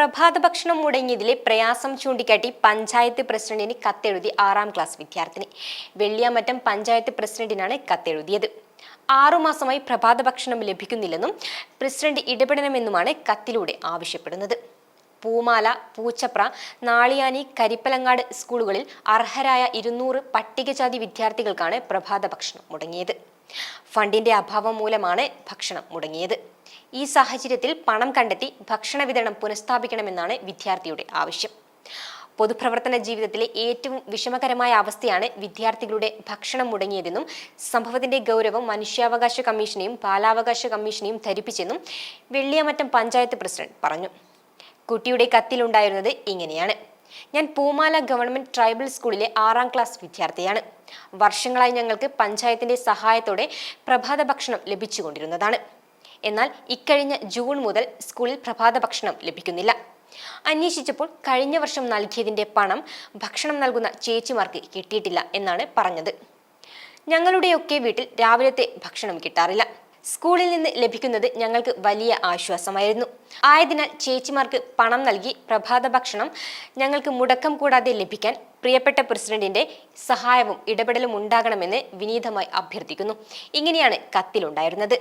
പ്രഭാത ഭക്ഷണം മുടങ്ങിയതിലെ പ്രയാസം ചൂണ്ടിക്കാട്ടി പഞ്ചായത്ത് പ്രസിഡന്റിന് കത്തെഴുതി ആറാം ക്ലാസ് വിദ്യാർത്ഥിനി. വെള്ളിയാമറ്റം പഞ്ചായത്ത് പ്രസിഡന്റിനാണ് കത്തെഴുതിയത്. ആറുമാസമായി പ്രഭാത ഭക്ഷണം ലഭിക്കുന്നില്ലെന്നും പ്രസിഡന്റ് ഇടപെടണമെന്നുമാണ് കത്തിലൂടെ ആവശ്യപ്പെടുന്നത്. പൂമാല പൂച്ചപ്ര നാളിയാനി കരിപ്പലങ്ങാട് സ്കൂളുകളിൽ അർഹരായ ഇരുന്നൂറ് പട്ടികജാതി വിദ്യാർത്ഥികൾക്കാണ് പ്രഭാത ഭക്ഷണം മുടങ്ങിയത്. ഫണ്ടിന്റെ അഭാവം മൂലമാണ് ഭക്ഷണം മുടങ്ങിയത്. ഈ സാഹചര്യത്തിൽ പണം കണ്ടെത്തി ഭക്ഷണ വിതരണം പുനഃസ്ഥാപിക്കണമെന്നാണ് വിദ്യാർത്ഥിയുടെ ആവശ്യം. പൊതുപ്രവർത്തന ജീവിതത്തിലെ ഏറ്റവും വിഷമകരമായ അവസ്ഥയാണ് വിദ്യാർത്ഥികളുടെ ഭക്ഷണം മുടങ്ങിയതെന്നും സംഭവത്തിന്റെ ഗൗരവം മനുഷ്യാവകാശ കമ്മീഷനെയും ബാലാവകാശ കമ്മീഷനെയും ധരിപ്പിച്ചെന്നും വെള്ളിയമറ്റം പഞ്ചായത്ത് പ്രസിഡന്റ് പറഞ്ഞു. കുട്ടിയുടെ കത്തിലുണ്ടായിരുന്നത് ഇങ്ങനെയാണ്. ഞാൻ പൂമാല ഗവൺമെന്റ് ട്രൈബൽ സ്കൂളിലെ ആറാം ക്ലാസ് വിദ്യാർത്ഥിയാണ്. വർഷങ്ങളായി ഞങ്ങൾക്ക് പഞ്ചായത്തിന്റെ സഹായത്തോടെ പ്രഭാത ഭക്ഷണം ലഭിച്ചുകൊണ്ടിരുന്നതാണ്. എന്നാൽ ഇക്കഴിഞ്ഞ ജൂൺ മുതൽ സ്കൂളിൽ പ്രഭാത ഭക്ഷണം ലഭിക്കുന്നില്ല. അന്വേഷിച്ചപ്പോൾ കഴിഞ്ഞ വർഷം നൽകിയതിന്റെ പണം ഭക്ഷണം നൽകുന്ന ചേച്ചിമാർക്ക് കിട്ടിയിട്ടില്ല എന്നാണ് പറഞ്ഞത്. ഞങ്ങളുടെയൊക്കെ വീട്ടിൽ രാവിലത്തെ ഭക്ഷണം കിട്ടാറില്ല. സ്കൂളിൽ നിന്ന് ലഭിക്കുന്നത് ഞങ്ങൾക്ക് വലിയ ആശ്വാസമായിരുന്നു. ആയതിനാൽ ചേച്ചിമാർക്ക് പണം നൽകി പ്രഭാത ഭക്ഷണം ഞങ്ങൾക്ക് മുടക്കം കൂടാതെ ലഭിക്കാൻ പ്രിയപ്പെട്ട പ്രസിഡന്റിന്റെ സഹായവും ഇടപെടലും ഉണ്ടാകണമെന്ന് വിനീതമായി അഭ്യർത്ഥിക്കുന്നു. ഇങ്ങനെയാണ് കത്തിലുണ്ടായിരുന്നത്.